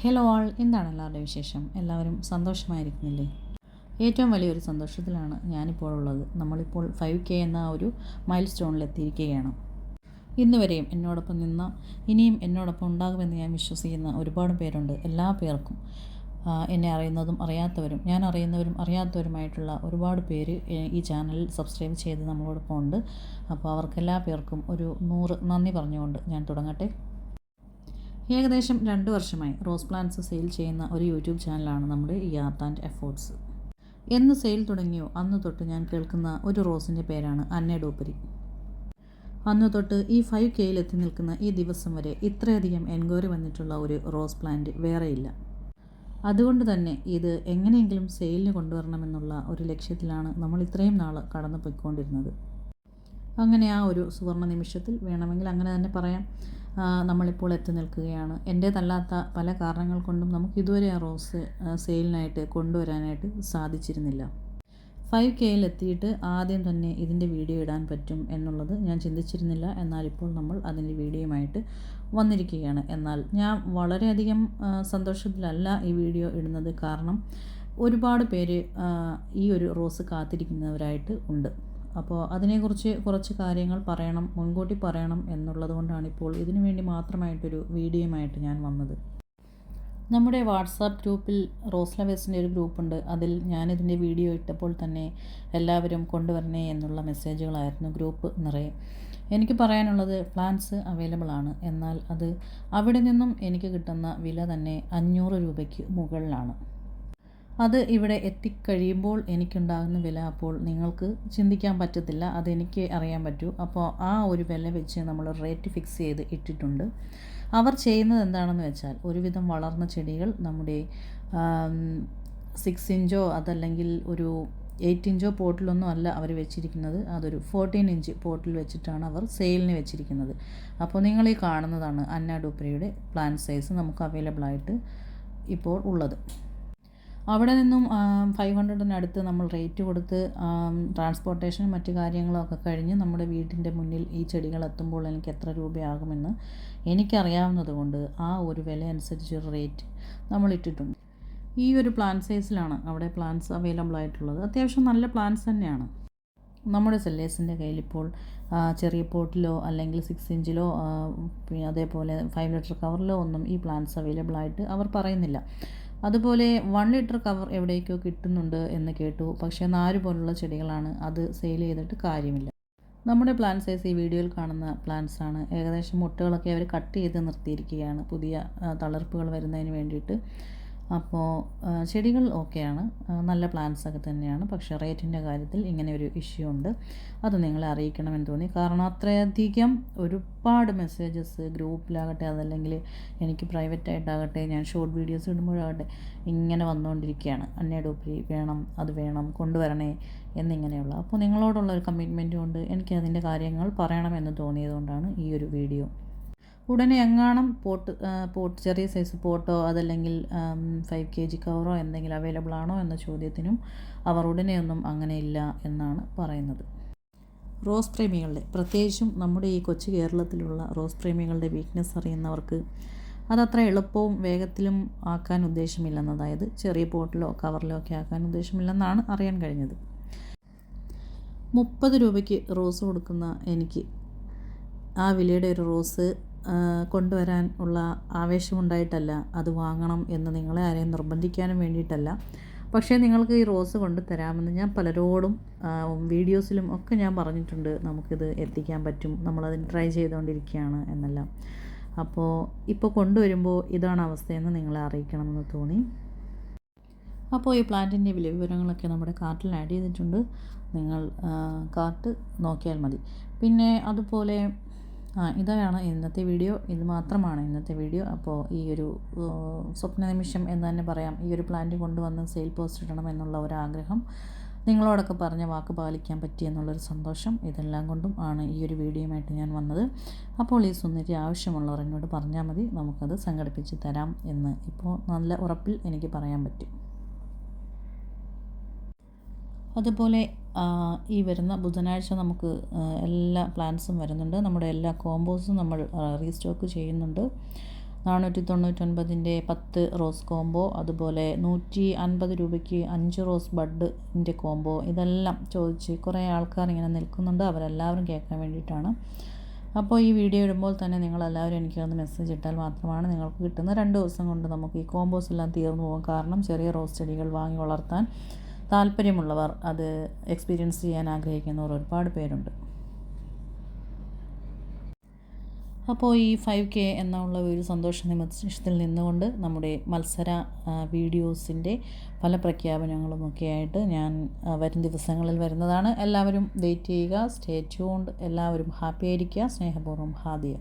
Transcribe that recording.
Hello ആൾ എന്താണ് എല്ലാവരുടെയും വിശേഷം? എല്ലാവരും സന്തോഷമായിരിക്കുന്നില്ലേ? ഏറ്റവും വലിയൊരു സന്തോഷത്തിലാണ് ഞാനിപ്പോൾ ഉള്ളത്. നമ്മളിപ്പോൾ ഫൈവ് കെ എന്ന ഒരു മൈൽ സ്റ്റോണിൽ എത്തിയിരിക്കുകയാണ് ഇന്ന് വരെയും എന്നോടൊപ്പം നിന്ന ഇനിയും എന്നോടൊപ്പം ഉണ്ടാകുമെന്ന് ഞാൻ വിശ്വസിക്കുന്ന ഒരുപാട് പേരുണ്ട്. എല്ലാ പേർക്കും എന്നെ അറിയുന്നതും അറിയാത്തവരും ഞാൻ അറിയുന്നവരും അറിയാത്തവരുമായിട്ടുള്ള ഒരുപാട് പേര് ഈ ചാനൽ സബ്സ്ക്രൈബ് ചെയ്ത് നമ്മളോടൊപ്പം ഉണ്ട്. അപ്പോൾ അവർക്കെല്ലാ പേർക്കും ഒരു നൂറ് നന്ദി പറഞ്ഞുകൊണ്ട് ഞാൻ തുടങ്ങട്ടെ. ഏകദേശം രണ്ട് വർഷമായി റോസ് പ്ലാന്റ്സ് സെയിൽ ചെയ്യുന്ന ഒരു യൂട്യൂബ് ചാനലാണ് നമ്മുടെ ഈ ആർട്ട് ആൻഡ് എഫോർട്സ്. എന്ന് സെയിൽ തുടങ്ങിയോ? അന്ന് തൊട്ട് ഞാൻ കേൾക്കുന്ന ഒരു റോസിന്റെ പേരാണ് അന്നഡോപ്പരി അന്ന് തൊട്ട് ഈ ഫൈവ് കെയിൽ എത്തി നിൽക്കുന്ന ഈ ദിവസം വരെ ഇത്രയധികം എൻക്വയറി വന്നിട്ടുള്ള ഒരു റോസ് പ്ലാന്റ് വേറെയില്ല. അതുകൊണ്ട് തന്നെ ഇത് എങ്ങനെയെങ്കിലും സെയിലിന് കൊണ്ടുവരണമെന്നുള്ള ഒരു ലക്ഷ്യത്തിലാണ് നമ്മൾ ഇത്രയും നാൾ കടന്നു പോയിക്കൊണ്ടിരുന്നത് അങ്ങനെ ആ ഒരു സുവർണ നിമിഷത്തിൽ വേണമെങ്കിൽ അങ്ങനെ തന്നെ പറയാം. നമ്മളിപ്പോൾ എത്തി നിൽക്കുകയാണ്. എന്റേതല്ലാത്ത പല കാരണങ്ങൾ കൊണ്ടും നമുക്ക് ഇതുവരെ ആ റോസ് സെയിലിനായിട്ട് കൊണ്ടുവരാനായിട്ട് സാധിച്ചിരുന്നില്ല. ഫൈവ് കെയിൽ എത്തിയിട്ട് ആദ്യം തന്നെ ഇതിന്റെ വീഡിയോ ഇടാൻ പറ്റും എന്നുള്ളത് ഞാൻ ചിന്തിച്ചിരുന്നില്ല. എന്നാൽ ഇപ്പോൾ നമ്മൾ അതിന്റെ വീഡിയോയുമായിട്ട് വന്നിരിക്കുകയാണ്. എന്നാൽ ഞാൻ വളരെയധികം സന്തോഷത്തിലല്ല ഈ വീഡിയോ ഇടുന്നത്. കാരണം ഒരുപാട് പേര് ഈ ഒരു റോസ് കാത്തിരിക്കുന്നവരായിട്ട് ഉണ്ട്. അപ്പോൾ അതിനെക്കുറിച്ച് കുറച്ച് കാര്യങ്ങൾ പറയണം മുൻകൂട്ടി പറയണം എന്നുള്ളത് കൊണ്ടാണ് ഇപ്പോൾ ഇതിനു വേണ്ടി മാത്രമായിട്ടൊരു വീഡിയോയുമായിട്ട് ഞാൻ വന്നത്. നമ്മുടെ വാട്സാപ്പ് ഗ്രൂപ്പിൽ റോസ് ലവേഴ്സിന്റെ ഒരു ഗ്രൂപ്പുണ്ട്. അതിൽ ഞാനിതിന്റെ വീഡിയോ ഇട്ടപ്പോൾ തന്നെ എല്ലാവരും കൊണ്ടുവരണേ എന്നുള്ള മെസ്സേജുകളായിരുന്നു ഗ്രൂപ്പ് നിറയെ. എനിക്ക് പറയാനുള്ളത് പ്ലാൻസ് അവൈലബിൾ ആണ്. എന്നാൽ അത് അവിടെ നിന്നും എനിക്ക് കിട്ടുന്ന വില തന്നെ അഞ്ഞൂറ് രൂപയ്ക്ക് മുകളിലാണ്. അത് ഇവിടെ എത്തിക്കഴിയുമ്പോൾ എനിക്കുണ്ടാകുന്ന വില അപ്പോൾ നിങ്ങൾക്ക് ചിന്തിക്കാൻ പറ്റത്തില്ല. അതെനിക്ക് അറിയാൻ പറ്റൂ. അപ്പോൾ ആ ഒരു വില വെച്ച് നമ്മൾ റേറ്റ് ഫിക്സ് ചെയ്ത് ഇട്ടിട്ടുണ്ട്. അവർ ചെയ്യുന്നത് എന്താണെന്ന് വെച്ചാൽ ഒരുവിധം വളർന്ന ചെടികൾ നമ്മുടെ സിക്സ് ഇഞ്ചോ അതല്ലെങ്കിൽ ഒരു എയ്റ്റ് ഇഞ്ചോ പോട്ടിലൊന്നും അല്ല അവർ വെച്ചിരിക്കുന്നത്. അതൊരു ഫോർട്ടീൻ ഇഞ്ച് പോട്ടിൽ വെച്ചിട്ടാണ് അവർ സെയിലിന് വെച്ചിരിക്കുന്നത്. അപ്പോൾ നിങ്ങൾ ഈ കാണുന്നതാണ് അന്നാഡൂപ്രയുടെ പ്ലാൻ സൈസ് നമുക്ക് അവൈലബിൾ ആയിട്ട് ഇപ്പോൾ ഉള്ളത്. അവിടെ നിന്നും ഫൈവ് ഹൺഡ്രഡിനടുത്ത് നമ്മൾ റേറ്റ് കൊടുത്ത് ട്രാൻസ്പോർട്ടേഷനും മറ്റു കാര്യങ്ങളും ഒക്കെ കഴിഞ്ഞ് നമ്മുടെ വീടിന്റെ മുന്നിൽ ഈ ചെടികൾ എത്തുമ്പോൾ എനിക്ക് എത്ര രൂപയാകുമെന്ന് എനിക്കറിയാവുന്നത് കൊണ്ട് ആ ഒരു വില അനുസരിച്ച് റേറ്റ് നമ്മൾ ഇട്ടിട്ടുണ്ട്. ഈ ഒരു പ്ലാൻ സൈസിലാണ് അവിടെ പ്ലാൻസ് അവൈലബിൾ ആയിട്ടുള്ളത്. അത്യാവശ്യം നല്ല പ്ലാൻസ് തന്നെയാണ്. നമ്മുടെ സെല്ലേഴ്സിന്റെ കയ്യിൽ ഇപ്പോൾ ചെറിയ പോട്ടിലോ അല്ലെങ്കിൽ സിക്സ് ഇഞ്ചിലോ അതേപോലെ ഫൈവ് ലിറ്റർ കവറിലോ ഒന്നും ഈ പ്ലാന്റ്സ് അവൈലബിൾ ആയിട്ട് അവർ പറയുന്നില്ല. അതുപോലെ വൺ ലിറ്റർ കവർ എവിടേക്കോ കിട്ടുന്നുണ്ട് എന്ന് കേട്ടു. പക്ഷേ നാര് പോലുള്ള ചെടികളാണ് അത് സെയിൽ ചെയ്തിട്ട് കാര്യമില്ല. നമ്മുടെ പ്ലാന്റ് സൈസ് ഈ വീഡിയോയിൽ കാണുന്ന പ്ലാന്റ്സ് ആണ്. ഏകദേശം മുട്ടകളൊക്കെ അവർ കട്ട് ചെയ്ത് നിർത്തിയിരിക്കുകയാണ്. പുതിയ തളർപ്പുകൾ വരുന്നതിന് വേണ്ടിയിട്ട്. അപ്പോൾ ചെടികൾ ഓക്കെയാണ്. നല്ല പ്ലാന്റ്സ് ഒക്കെ തന്നെയാണ്. പക്ഷേ റേറ്റിന്റെ കാര്യത്തിൽ ഇങ്ങനെ ഒരു ഇഷ്യൂ ഉണ്ട്. അത് നിങ്ങളെ അറിയിക്കണമെന്ന് തോന്നി. കാരണം അത്രയധികം ഒരുപാട് മെസ്സേജസ് ഗ്രൂപ്പിലാകട്ടെ അതല്ലെങ്കിൽ എനിക്ക് പ്രൈവറ്റ് ആയിട്ടാകട്ടെ ഞാൻ ഷോർട്ട് വീഡിയോസ് ഇടുമ്പോഴാകട്ടെ ഇങ്ങനെ വന്നുകൊണ്ടിരിക്കുകയാണ് അന്നേടോപ്പി വേണം അത് വേണം കൊണ്ടുവരണേ എന്നിങ്ങനെയുള്ള. അപ്പോൾ നിങ്ങളോടുള്ള ഒരു കമ്മിറ്റ്മെന്റ് കൊണ്ട് എനിക്ക് അതിന്റെ കാര്യങ്ങൾ പറയണമെന്ന് തോന്നിയതുകൊണ്ടാണ് ഈ ഒരു വീഡിയോ ഉടനെ എങ്ങാണം പോട്ട് പോട്ട് ചെറിയ സൈസ് പോട്ടോ അതല്ലെങ്കിൽ ഫൈവ് കെ ജി കവറോ എന്തെങ്കിലും അവൈലബിൾ ആണോ എന്ന ചോദ്യത്തിനും അവർ ഉടനെയൊന്നും അങ്ങനെ ഇല്ല എന്നാണ് പറയുന്നത്. റോസ് പ്രേമികളുടെ പ്രത്യേകിച്ചും നമ്മുടെ ഈ കൊച്ചു കേരളത്തിലുള്ള റോസ് പ്രേമികളുടെ വീക്ക്നെസ് അറിയുന്നവർക്ക് അതത്ര എളുപ്പവും വേഗത്തിലും ആക്കാൻ ഉദ്ദേശമില്ലെന്ന് അതായത് ചെറിയ പോട്ടിലോ കവറിലോ ഒക്കെ ആക്കാൻ ഉദ്ദേശമില്ലെന്നാണ് അറിയാൻ കഴിഞ്ഞത്. മുപ്പത് രൂപയ്ക്ക് റോസ് കൊടുക്കുന്ന എനിക്ക് ആ വിലയുടെ ഒരു റോസ് കൊണ്ടുവരാൻ ഉള്ള ആവേശമുണ്ടായിട്ടല്ല. അത് വാങ്ങണം എന്ന് നിങ്ങളെ ആരെയും നിർബന്ധിക്കാനും വേണ്ടിയിട്ടല്ല. പക്ഷേ നിങ്ങൾക്ക് ഈ റോസ് കൊണ്ട് തരാമെന്ന് ഞാൻ പലരോടും വീഡിയോസിലും ഒക്കെ ഞാൻ പറഞ്ഞിട്ടുണ്ട്. നമുക്കിത് എത്തിക്കാൻ പറ്റും. നമ്മളതിന് ട്രൈ ചെയ്തുകൊണ്ടിരിക്കുകയാണ് എന്നെല്ലാം. അപ്പോൾ ഇപ്പോൾ കൊണ്ടുവരുമ്പോൾ ഇതാണ് അവസ്ഥയെന്ന് നിങ്ങളെ അറിയിക്കണമെന്ന് തോന്നി. അപ്പോൾ ഈ പ്ലാന്റിന്റെ വില വിവരങ്ങളൊക്കെ നമ്മുടെ കാർട്ടിൽ ആഡ് ചെയ്തിട്ടുണ്ട്. നിങ്ങൾ കാർട്ട് നോക്കിയാൽ മതി. പിന്നെ അതുപോലെ ഇതാണ് ഇന്നത്തെ വീഡിയോ. ഇത് മാത്രമാണ് ഇന്നത്തെ വീഡിയോ. അപ്പോൾ ഈ ഒരു ആ, സ്വപ്ന നിമിഷം എന്ന് തന്നെ പറയാം. ഈ ഒരു പ്ലാന്റ് കൊണ്ടുവന്ന് സെയിൽ പോസ്റ്റ് ഇടണം എന്നുള്ള ഒരു ആഗ്രഹം നിങ്ങളോടൊക്കെ പറഞ്ഞ വാക്ക് പാലിക്കാൻ പറ്റി എന്നുള്ളൊരു സന്തോഷം ഇതെല്ലാം കൊണ്ടും ആണ് ഈ ഒരു വീഡിയോയുമായിട്ട് ഞാൻ വന്നത്. അപ്പോൾ ഈ സുന്ദരി ആവശ്യമുള്ളവർ എന്നോട് പറഞ്ഞാൽ മതി. നമുക്കത് സംഘടിപ്പിച്ച് തരാം എന്ന് ഇപ്പോൾ നല്ല ഉറപ്പിൽ എനിക്ക് പറയാൻ പറ്റും. അതുപോലെ ആ, ഈ വരുന്ന ബുധനാഴ്ച നമുക്ക് എല്ലാ പ്ലാൻസും വരുന്നുണ്ട്. നമ്മുടെ എല്ലാ കോമ്പോസും നമ്മൾ റീസ്റ്റോക്ക് ചെയ്യുന്നുണ്ട്. നാനൂറ്റി തൊണ്ണൂറ്റൊൻപതിന്റെ പത്ത് റോസ് കോംബോ അതുപോലെ നൂറ്റി അൻപത് രൂപയ്ക്ക് അഞ്ച് റോസ് ബഡിന്റെ കോംബോ ഇതെല്ലാം ചോദിച്ച് കുറേ ആൾക്കാർ ഇങ്ങനെ നിൽക്കുന്നുണ്ട്. അവരെല്ലാവരും കേൾക്കാൻ വേണ്ടിയിട്ടാണ്. അപ്പോൾ ഈ വീഡിയോ ഇടുമ്പോൾ തന്നെ നിങ്ങളെല്ലാവരും എനിക്കൊന്ന് മെസ്സേജ് ഇട്ടാൽ മാത്രമാണ് നിങ്ങൾക്ക് കിട്ടുന്ന രണ്ട് ദിവസം കൊണ്ട് നമുക്ക് ഈ കോമ്പോസ് എല്ലാം തീർന്നു പോകും. കാരണം ചെറിയ റോസ് ചെടികൾ വാങ്ങി വളർത്താൻ താല്പര്യമുള്ളവർ അത് എക്സ്പീരിയൻസ് ചെയ്യാൻ ആഗ്രഹിക്കുന്നവർ ഒരുപാട് പേരുണ്ട്. അപ്പോൾ ഈ ഫൈവ് കെ എന്നുള്ള ഒരു സന്തോഷ നിമിഷത്തിൽ നിന്നുകൊണ്ട് നമ്മുടെ മത്സര വീഡിയോസിന്റെ പല പ്രഖ്യാപനങ്ങളുമൊക്കെ ആയിട്ട് ഞാൻ വരും ദിവസങ്ങളിൽ വരുന്നതാണ്. എല്ലാവരും വെയിറ്റ് ചെയ്യുക സ്റ്റേ ട്യൂൺഡ് എല്ലാവരും ഹാപ്പി ആയിരിക്കുക സ്നേഹപൂർവം ഹാദിയ.